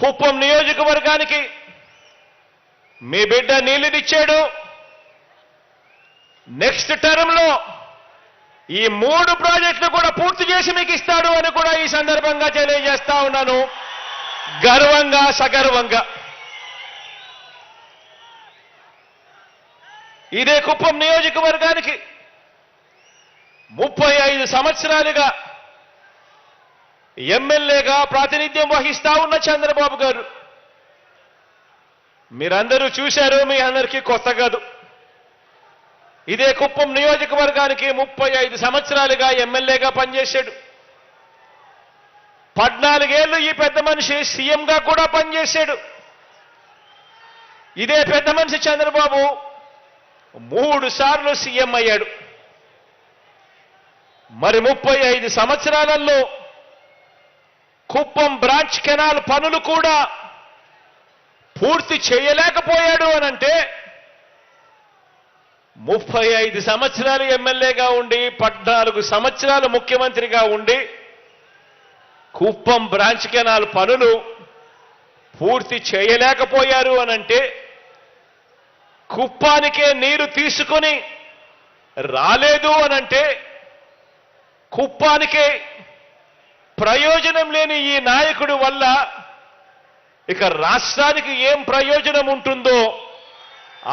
కుప్పం నియోజకవర్గానికి మీ బిడ్డ నీళ్ళనిచ్చాడు. నెక్స్ట్ టర్మ్లో ఈ మూడు ప్రాజెక్టులు కూడా పూర్తి చేసి మీకు ఇస్తాడు అని కూడా ఈ సందర్భంగా తెలియజేస్తా ఉన్నాను. గర్వంగా సగర్వంగా. ఇదే కుప్పం నియోజకవర్గానికి ముప్పై ఐదు సంవత్సరాలుగా ఎమ్మెల్యేగా ప్రాతినిధ్యం వహిస్తా ఉన్న చంద్రబాబు గారు. మీరందరూ చూశారు మీ అందరికీ కొత్త కాదు. ఇదే కుప్పం నియోజకవర్గానికి ముప్పై ఐదు సంవత్సరాలుగా ఎమ్మెల్యేగా పనిచేశాడు. పద్నాలుగేళ్ళు ఈ పెద్ద మనిషి సీఎంగా కూడా పనిచేశాడు. ఇదే పెద్ద మనిషి చంద్రబాబు మూడు సార్లు సీఎం అయ్యాడు. మరి ముప్పై ఐదు సంవత్సరాలలో కుప్పం బ్రాంచ్ కెనాల్ పనులు కూడా పూర్తి చేయలేకపోయాడు అనంటే ముప్పై ఐదు సంవత్సరాలు ఎమ్మెల్యేగా ఉండి పద్నాలుగు సంవత్సరాలు ముఖ్యమంత్రిగా ఉండి కుప్పం బ్రాంచ్ కెనాల్ పనులు పూర్తి చేయలేకపోయారు అనంటే కుప్పానికే నీరు తీసుకొని రాలేదు అనంటే కుప్పానికే ప్రయోజనం లేని ఈ నాయకుడి వల్ల ఇక రాష్ట్రానికి ఏం ప్రయోజనం ఉంటుందో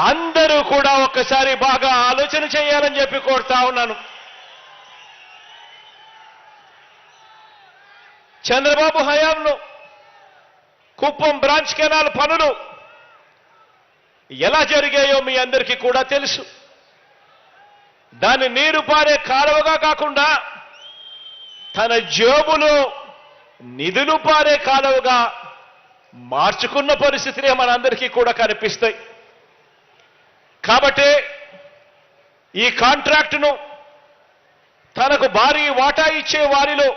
అందరూ కూడా ఒక్కసారి బాగా ఆలోచన చేయాలని చెప్పి కోరుతా ఉన్నాను. చంద్రబాబు హయాంలో కుప్పం బ్రాంచ్ కెనాల్ పనులు ఎలా జరిగాయో మీ అందరికీ కూడా తెలుసు. దాన్ని నీరు పారే కాలువగా కాకుండా తన జేబులో నిధులు పారే కాలువగా మార్చుకున్న పరిస్థితినే మనందరికీ కూడా కనిపిస్తాయి. కాబట్టి ఈ కాంట్రాక్టును తనకు భారీ వాటా ఇచ్చే వారిలో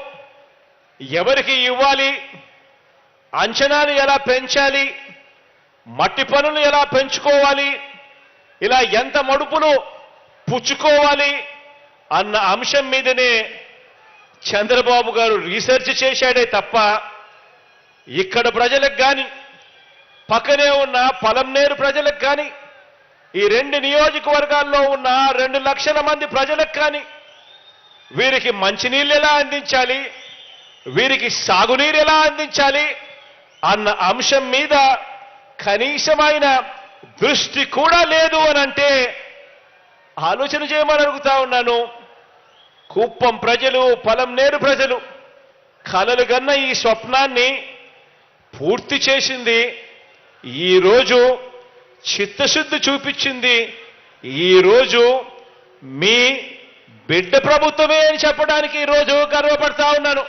ఎవరికి ఇవ్వాలి అంచనాలు ఎలా పెంచాలి మట్టి పనులు ఎలా పెంచుకోవాలి ఇలా ఎంత మడుపులు పుచ్చుకోవాలి అన్న అంశం మీదనే చంద్రబాబు గారు రీసెర్చ్ చేశాడే తప్ప ఇక్కడ ప్రజలకు కానీ పక్కనే ఉన్న పలంనేరు ప్రజలకు కానీ ఈ రెండు నియోజకవర్గాల్లో ఉన్న రెండు లక్షల మంది ప్రజలకు కానీ వీరికి మంచినీళ్ళు ఎలా అందించాలి వీరికి సాగునీరు ఎలా అందించాలి అన్న అంశం మీద కనీసమైన దృష్టి కూడా లేదు అని అంటే ఆలోచన చేయమని అడుగుతా ఉన్నాను. కుప్పం ప్రజలు పొలంనేరు ప్రజలు. కలలు గన్న ఈ స్వప్నాన్ని పూర్తి చేసింది ఈరోజు చిత్తశుద్ధి చూపించింది ఈరోజు మీ బిడ్డ ప్రభుత్వమే అని చెప్పడానికి ఈరోజు గర్వపడతా ఉన్నాను.